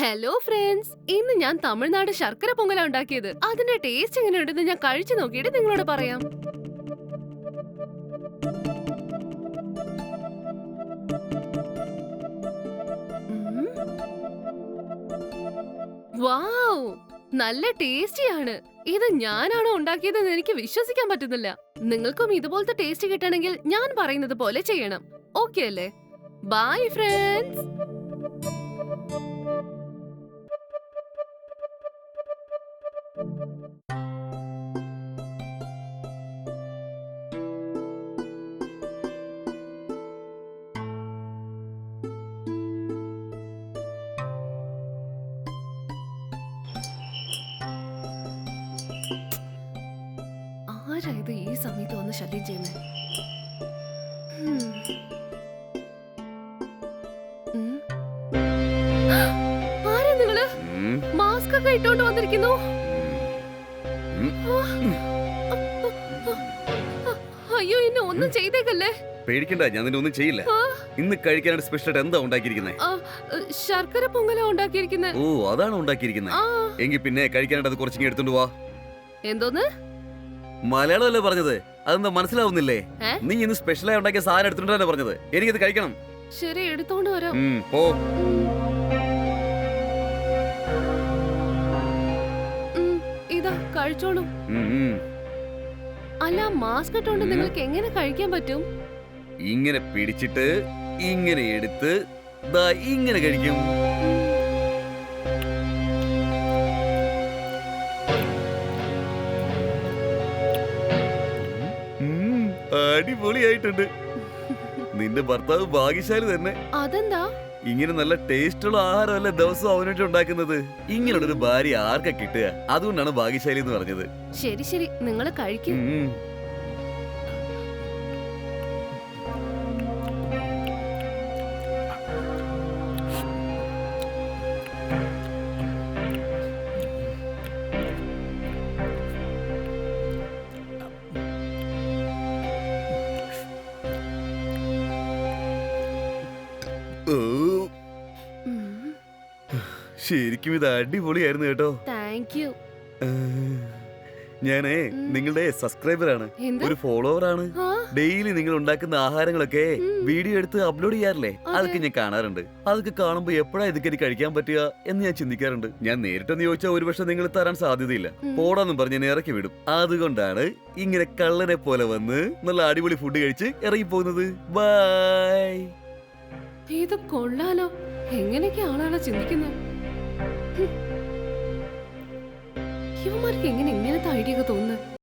Hello friends ഇന്ന് ഞാൻ തമിഴ്നാട് ശർക്കര പൊങ്കല ഉണ്ടാക്കിയത്. അതിന്റെ ടേസ്റ്റ് എങ്ങനെയുണ്ടെന്ന് ഞാൻ കഴിച്ചു നോക്കിയിട്ട് നിങ്ങളോട് പറയാം. വാവ് നല്ല ടേസ്റ്റിയാണ് ഇത് ഞാനാണോ ഉണ്ടാക്കിയതെന്ന് എനിക്ക് വിശ്വസിക്കാൻ പറ്റുന്നില്ല. നിങ്ങൾക്കും ഇതുപോലത്തെ ടേസ്റ്റ് കിട്ടണമെങ്കിൽ ഞാൻ പറയുന്നത് പോലെ ചെയ്യണം. ഓക്കെ അല്ലേ? ബൈ ഫ്രണ്ട്സ് ആരാ ഇത് ഈ സമയത്ത് വന്ന് ശല്യം ചെയ്യുന്നത് ആരാ നിങ്ങൾ? മാസ്ക് ഒക്കെ ഇട്ടോണ്ട് വന്നിരിക്കുന്നു. അയ്യോ എന്നെ ഒന്നും ചെയ്തേക്കല്ലേ? പേടിക്കണ്ട ഞാൻ നിന്നെ ഒന്നും ചെയ്യില്ല. ഇന്ന് കഴിക്കാനായിട്ട് സ്പെഷ്യൽ ആയിട്ട് എന്താ ഉണ്ടാക്കിയിരിക്കുന്നത് ശർക്കര പൊങ്കല ഉണ്ടാക്കിയിരിക്കുന്നത് ഓ അതാണ് ഉണ്ടാക്കിയിരിക്കുന്നത് എങ്കി എങ്കിൽ പിന്നെ കഴിക്കാനായിട്ട് അത് കുറച്ചിങ്ങനെ എടുത്തോണ്ട് വാ. എന്തോന്ന്? മലയാളമല്ലേ പറഞ്ഞത്? അതെന്താ മനസ്സിലാവുന്നില്ലേ? നീ ഇന്ന് സ്പെഷ്യലായി ഉണ്ടാക്കിയ സാധനം എടുത്തിട്ടുണ്ടല്ലേ പറഞ്ഞത്? എനിക്കത് കഴിക്കണം. ശരി എടുത്തോണ്ട് വരാം. ഉം, കഴിച്ചോളൂ. അല്ല മാസ്ക് ഇട്ടോണ്ട് നിങ്ങൾക്ക് എങ്ങനെ കഴിക്കാൻ പറ്റും? ഇങ്ങനെ പിടിച്ചിട്ട് ഇങ്ങനെ എടുത്ത് ദാ ഇങ്ങനെ കഴിക്കും. അടിപൊളിയായിട്ടുണ്ട്. നിന്റെ ഭർത്താവ് ഭാഗ്യശാലി തന്നെ. അതെന്താ? ഇങ്ങനെ നല്ല ടേസ്റ്റുള്ള ആഹാരമല്ല ദിവസവും അവന് വേണ്ടി ഉണ്ടാക്കുന്നത്? ഇങ്ങനെയുള്ള ഒരു ഭാര്യ ആർക്കാ കിട്ടുക? അതുകൊണ്ടാണ് ഭാഗ്യശാലി എന്ന് പറഞ്ഞത്. ശരി ശരി. നിങ്ങൾ കഴിക്കും. ഉം. ഓ. ശരിക്കും ഇത് അടിപൊളിയായിരുന്നു കേട്ടോ. താങ്ക് യു ഞാനേ നിങ്ങളുടെ സബ്സ്ക്രൈബർ ആണ് ഒരു ഫോളോവർ ആണ് ഡെയിലി നിങ്ങൾ ഉണ്ടാക്കുന്ന ആഹാരങ്ങളൊക്കെ വീഡിയോ എടുത്ത് അപ്ലോഡ് ചെയ്യാറില്ലേ? അതെ. അതൊക്കെ ഞാൻ കാണാറുണ്ട്. അതൊക്കെ കാണുമ്പോ എപ്പോഴാ ഇതൊക്കെ എനിക്ക് കഴിക്കാൻ പറ്റുക എന്ന് ഞാൻ ചിന്തിക്കാറുണ്ട്. ഞാൻ നേരിട്ടൊന്ന് ചോദിച്ചാൽ ഒരുപക്ഷെ നിങ്ങൾ തരാൻ സാധ്യതയില്ല. പോടാന്നും പറഞ്ഞ് ഞാൻ ഇറക്കി വിടും. അതുകൊണ്ടാണ് ഇങ്ങനെ കള്ളനെ പോലെ വന്ന് നല്ല അടിപൊളി ഫുഡ് കഴിച്ച് ഇറങ്ങി പോകുന്നത്. ബൈ ഇത് കൊള്ളാലോ. എങ്ങനെയൊക്കെ ആളാണോ ചിന്തിക്കുന്നത്. ഇവന്മാർക്ക് എങ്ങനെ ഇങ്ങനത്തെ ഐഡിയ ഒക്കെ തോന്നുന്നത്?